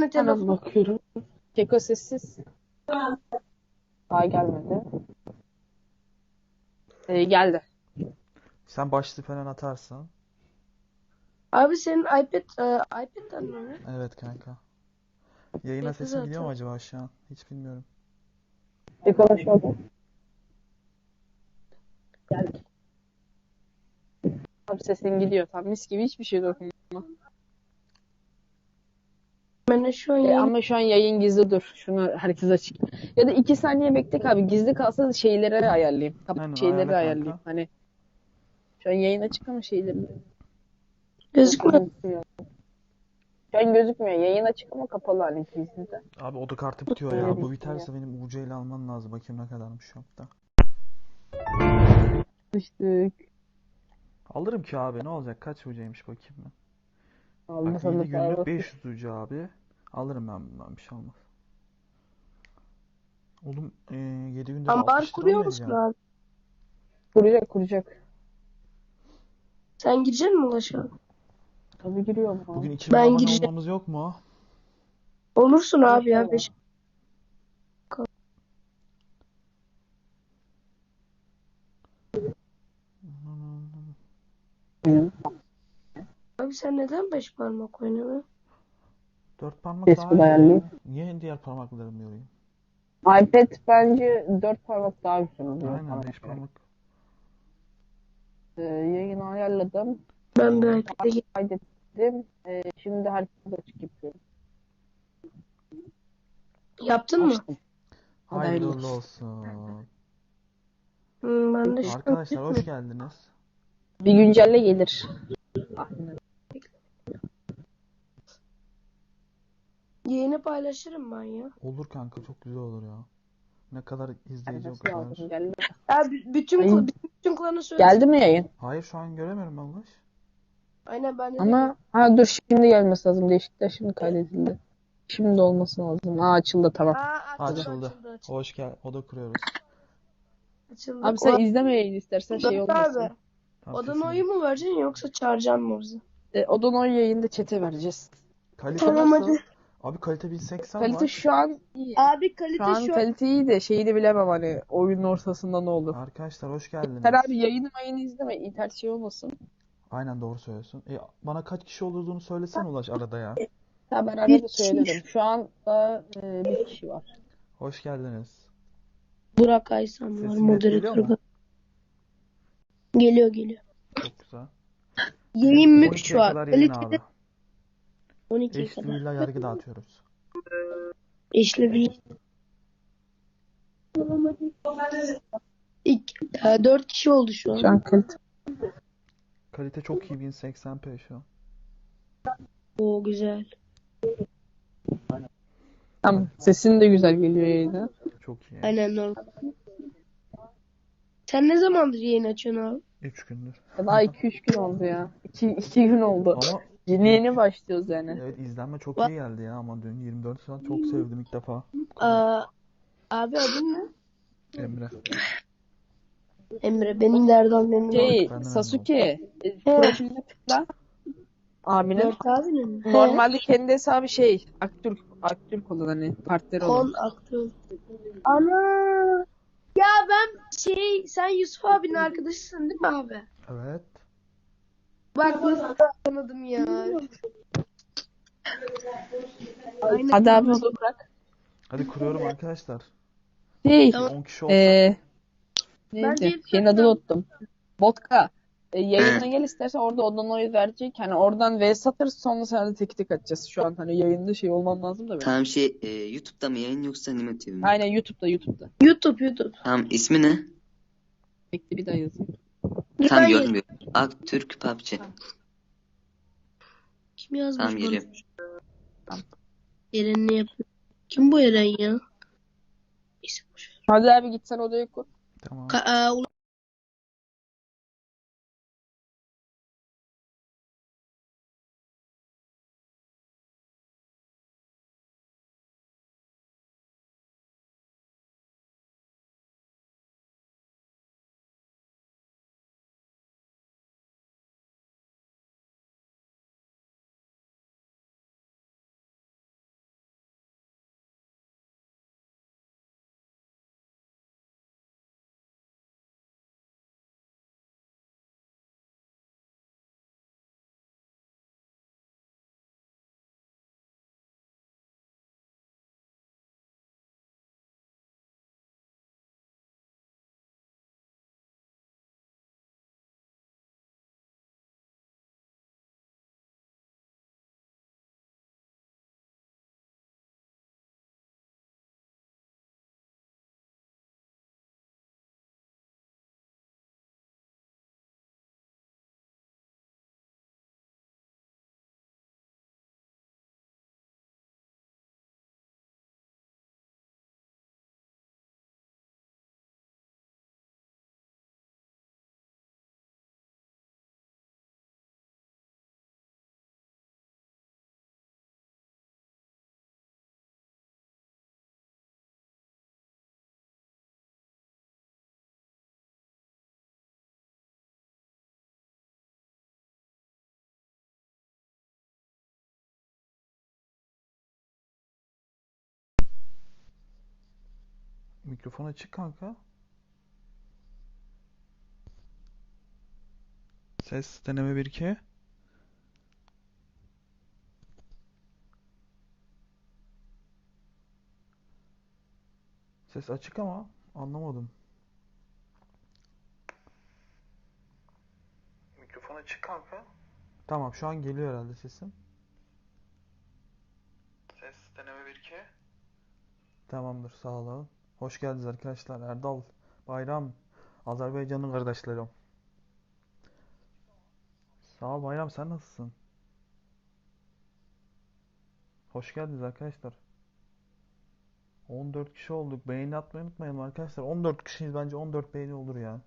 Hemen telefon. bakıyorum. Keko sessiz. Daha gelmedi. Ee, geldi. Sen başlığı falan atarsan. Abi senin iPad e, iPad'den mi? Evet kanka. Yayına Yeter sesim gidiyor mu zaten. acaba şu an? Hiç bilmiyorum. Keko. Geldik. Abi sesin gidiyor. Tam mis gibi hiçbir şey dokunma. Ben şu an E, yayın- ama şu an yayın gizli dur. Şunu herkes açık. Ya da iki saniye bekle abi. Gizli kalsa şeyleri ayarlayayım. Kapat Aynen, şeyleri ayarla ayarlayayım. kanka. Hani şu an yayın açık ama şeyleri gözükmüyor. Şu an gözükmüyor. Yayın açık ama kapalı hani gizli de. Abi oda kartı bitiyor ya. Bu biterse benim UC ile alman lazım. Bakayım ne kadarmış şu hafta. Sıçtık. Alırım ki abi ne olacak? Kaç UC'ymiş bakayım ben. Aldı Bak sana 7 günlük sarması. 500 UC abi. Alırım ben bundan bir şey olmaz. Oğlum e, 7 günde de Ambar 60 lira kuruyor musun abi? Kuracak kuracak. Sen gireceksin mi Ulaş'a? Tabii giriyorum abi. Bugün 2000 Ben abone gireceğim. olmamız yok mu? Olursun abi ya. Beş... Abi sen neden beş parmak oynamıyorsun? Dört parmak Ses daha iyi ayarlayayım. ya. Niye diğer parmaklarımı yorayım? iPad bence 4 parmak daha güzel oluyor. Aynen parmak 5 olarak. parmak. Ee, yayını ayarladım. Ben iPad'e gir- Kaydettim. Ee, şimdi herkes açık yapıyorum. Yaptın mı? Açtım. Hayırlı hayırlı olsun. Hmm, ben de şu an Arkadaşlar hoş geldiniz. Bir güncelle gelir. Aynen. Yayını paylaşırım ben ya. Olur kanka çok güzel olur ya. Ne kadar izleyici o kadar. Geldi. Ya b- bütün bütün klanı söyle. Geldi mi yayın? Hayır şu an göremiyorum Allah. Aynen ben de Ama ha dur şimdi gelmesi lazım. Değişiklikler şimdi kaydedildi. Şimdi olması lazım. Aa açıldı tamam. Aa, açıldı, Açıldı. açıldı, açıldı, Hoş gel. Oda kuruyoruz. açıldı. Abi sen O- izleme yayını istersen şey Dur olmasın. abi. Tamam, Odan sesini- oyu mu vereceksin yoksa çağıracaksın mı bizi? E, Odan o yayında çete vereceğiz. Kalite Tamam, nasıl? hadi. Abi kalite 1080 Kalite var. şu an iyi. Abi Şu kalite an şu an kalite iyi de şeyi de bilemem hani oyunun ortasında ne olur. Arkadaşlar hoş geldiniz. Sen abi yayını mayını izleme. internet şey olmasın. Aynen doğru söylüyorsun. E, bana kaç kişi olduğunu söylesen Ulaş arada ya. Ha ben arada kişi. söylerim. Şu an da e, bir kişi var. Hoş geldiniz. Burak Aysan var Sesim net geliyor mu? Geliyor geliyor. Çok güzel. Yayın mük 12'ye şu an. kadar yayın Kalitede. 12'ye Eş kadar. duyuyla yargı dağıtıyoruz. Eşli bir. İlk, e, 4 kişi oldu şu Şu an. an kalite. Kalite çok iyi 1080p şu an. Oo güzel. Tamam. Sesin de güzel geliyor yayına. Çok iyi. Aynen normal. Sen ne zamandır yayın açıyorsun abi? 3 gündür. Daha 2-3 gün oldu ya. 2 2 gün oldu. Ama Yeni yeni başlıyoruz yani. evet izlenme çok Bak- iyi geldi ya ama dün 24 saat çok sevdim ilk defa. Aa, abi adın ne? Emre. Emre. Benim de Erdal memnun oldum. Şey, Ben de Sasuke, e, profiline tıkla. Abinin. Dört abinin mi? Normalde kendi hesabı şey, Aktürk, Aktürk olan hani partner olan. Kon aktör. Ana. Ya ben şey sen Yusuf abinin arkadaşısın değil mi abi? Evet. Bak nasıl tanıdım ya. Aynen. Hadi abi onu bırak. Hadi kuruyorum arkadaşlar. Şey, Tamam. 10 kişi olsun. eee Bence neydi? Şeyin adını unuttum. Vodka. E, yayına gel istersen orada odan oyu verecek. Hani oradan V satarız sonra sana da tek tek atacağız. Şu an hani yayında şey olmam lazım da benim. Tamam şey e, YouTube'da mı yayın yoksa Anime TV mi? Aynen YouTube'da YouTube'da. YouTube YouTube. Tamam ismi ne? Bekle bir daha yazayım. Tam Ben görmüyorum. Aktürk PUBG. Kim yazmış Tamam bunu? geliyorum. Eren ne yapıyor? Kim bu Eren ya? Neyse boş ver. Hadi abi git sen odaya kur. Tamam. Ka- aa, Mikrofon açık kanka. Ses deneme 1 2. Ses açık ama anlamadım. Mikrofon açık kanka. Tamam şu an geliyor herhalde sesim. Ses deneme 1 2. Tamamdır sağ olun. Hoş geldiniz arkadaşlar. Erdal, Bayram, Azerbaycan'ın kardeşlerim. Sağ ol Bayram sen nasılsın? Hoş geldiniz arkadaşlar. 14 kişi olduk. Beğeni atmayı unutmayalım arkadaşlar. 14 kişiyiz bence 14 beğeni olur ya.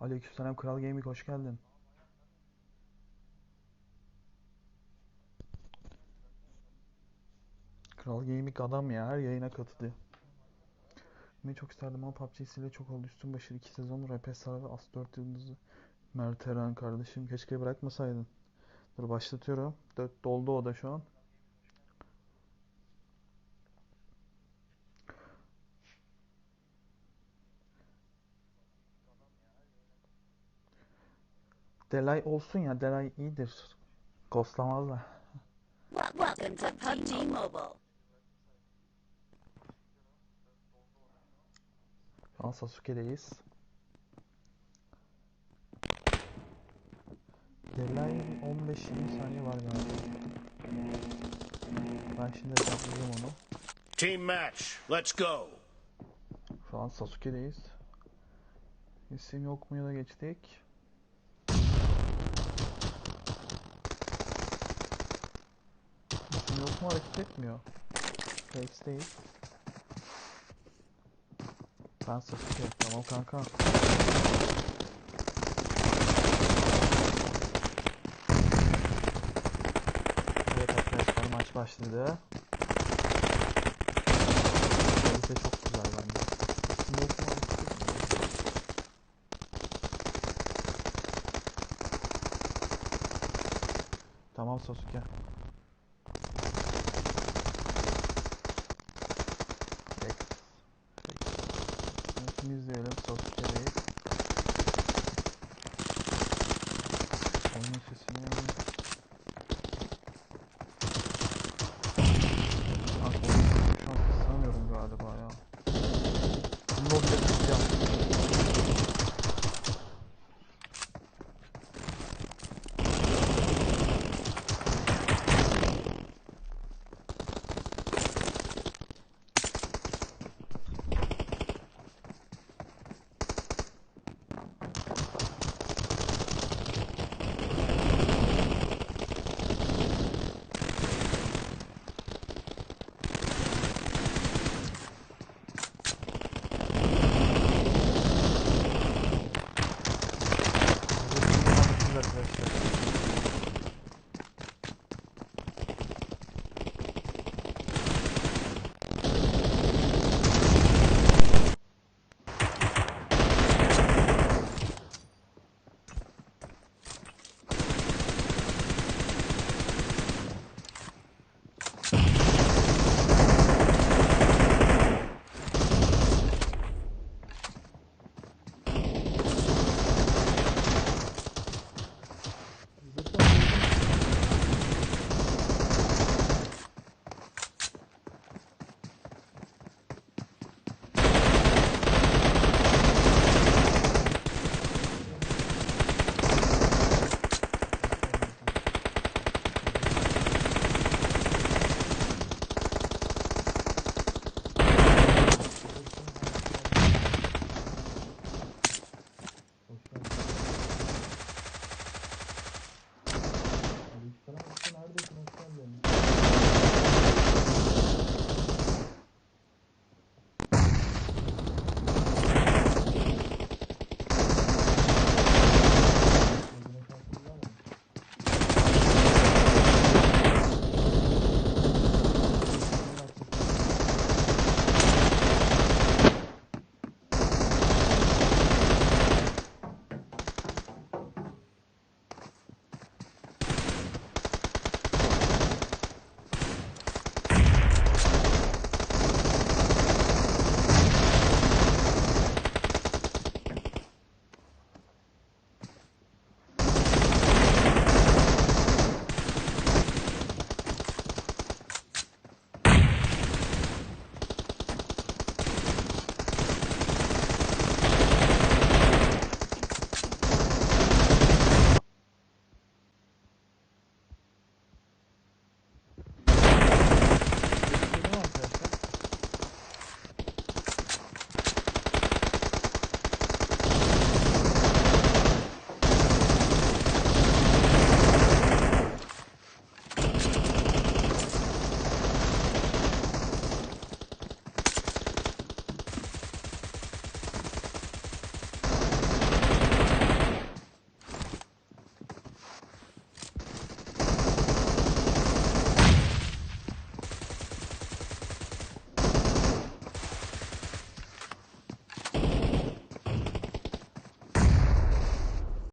Aleykümselam Kral Gaming hoş geldin. Kral Gaming adam ya her yayına katılıyor. Ben çok isterdim ama PUBG ile çok oldu. Üstün başı 2 sezon RP sarı As 4 yıldızı. Mert Eren kardeşim keşke bırakmasaydın. Dur başlatıyorum. Dört doldu o da şu an. Delay olsun ya. Delay iyidir. Ghostlamazlar. Welcome to PUBG Mobile. Şu an Sasuke'deyiz. Delay 15-20 saniye var galiba. Ben şimdi hesaplayacağım onu. Team match. Let's go. Şu an Sasuke'deyiz. İsim yok mu ya da geçtik. İsim yok mu hareket etmiyor. Face'deyiz. Ben Sasuke. Tamam kanka. Evet arkadaşlar maç başladı. Kalite çok güzel bence. Yok hareket etmiyor. Tamam Sasuke.